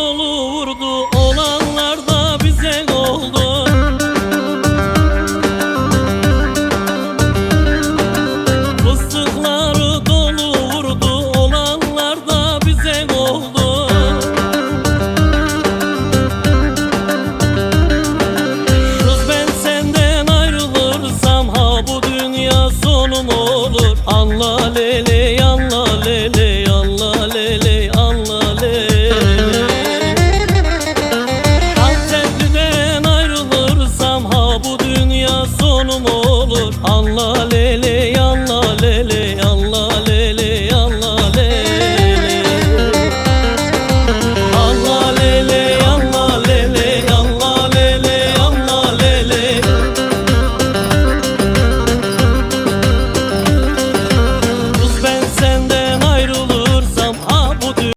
olurdu olanlar da bize oldu. Fıstıkları dolu vurdu olanlar bize oldu. Kız ben senden ayrılırsam ha bu dünya sonum olur. Allah lele sonum olur. Anla lele ya